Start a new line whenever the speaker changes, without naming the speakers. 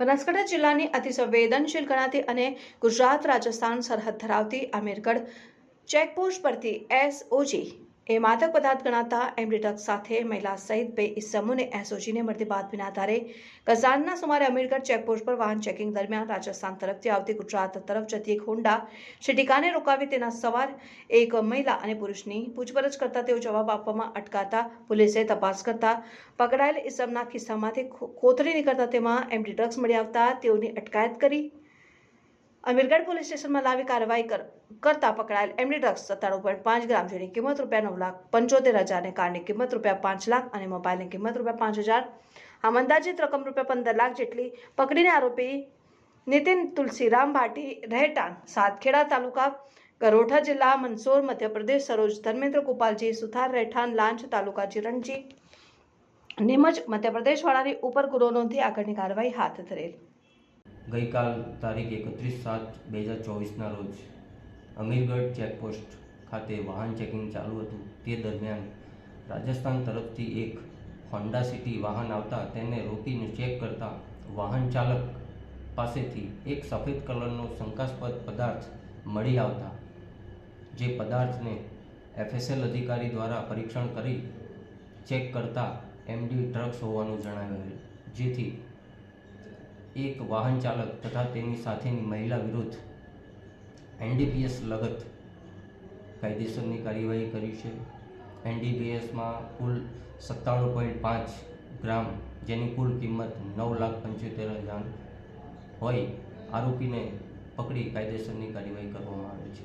બનાસકાંઠા જિલ્લાની અતિ સંવેદનશીલ ગણાતી અને ગુજરાત રાજસ્થાન સરહદ ધરાવતી આમેરગઢ ચેકપોસ્ટ પરથી એસઓજી એ માદક પદાર્થ ગણાતા એમડી ડ્રગ્સ સાથે મહિલા સહિત બે ઇસમોને એસઓજીને મળતી બાતમીના આધારે કઝાનના સુમારે અમીરગઢ ચેકપોસ્ટ પર વાહન ચેકિંગ દરમિયાન રાજસ્થાન તરફથી આવતી ગુજરાત તરફ જતી એક હોન્ડા સિટીકાને રોકાવી તેના સવાર એક મહિલા અને પુરુષની પૂછપરછ કરતા તેઓ જવાબ આપવામાં અટકાતા પોલીસે તપાસ કરતા પકડાયેલ ઇસમના ખિસ્સામાંથી કોથળી નીકળતા તેમાં એમડી ડ્રગ્સ મળી આવતા તેઓની અટકાયત કરી અમીરગઢ પોલીસ સ્ટેશનમાં લાવી કાર્યવાહી કર- કરતા પકડાયેલ એમડી ડ્રગ્સ સત્તાણું પોઈન્ટ પાંચ ગ્રામ જેની કિંમત રૂપિયા નવ લાખ પંચોતેર હજાર અને કારની કિંમત રૂપિયા પાંચ લાખ અને મોબાઈલની કિંમત રૂપિયા પાંચ હજાર. આમ અંદાજિત રકમ રૂપિયા પંદર લાખ જેટલી પકડીને આરોપી નીતિન તુલસીરામ ભાટી રહેટાણ સાતખેડા તાલુકા ગરોઠા જિલ્લા મંદસોર મધ્યપ્રદેશ, સરોજ ધર્મેન્દ્ર ગોપાલજી, સુથાર રહેઠાણ, લાંચ તાલુકા ચિરણજી નિમજ, મધ્યપ્રદેશવાળાની ઉપર ગુનો નોંધી આગળની કાર્યવાહી હાથ ધરેલ.
ગઈકાલ તારીખ એકત્રીસ સાત બે હજાર ચોવીસના રોજ અમીરગઢ ચેકપોસ્ટ ખાતે વાહન ચેકિંગ ચાલુ હતું. તે દરમિયાન રાજસ્થાન તરફથી એક હોન્ડા સિટી વાહન આવતા તેને રોકીને ચેક કરતા વાહન ચાલક પાસેથી એક સફેદ કલરનો શંકાસ્પદ પદાર્થ મળી આવતા, જે પદાર્થને એફએસએલ અધિકારી દ્વારા પરીક્ષણ કરી ચેક કરતા એમડી ડ્રગ્સ હોવાનું જણાવ્યું જેથી એક વાહન ચાલક તથા તેની સાથેની મહિલા વિરુદ્ધ એનડીપીએસ લગત કાયદેસરની કાર્યવાહી કરી છે. એનડીપીએસમાં કુલ સત્તાણું પોઈન્ટ પાંચ ગ્રામ, જેની કુલ કિંમત નવ લાખ પંચોતેર હજાર હોય, આરોપીને પકડી કાયદેસરની કાર્યવાહી કરવામાં આવે છે.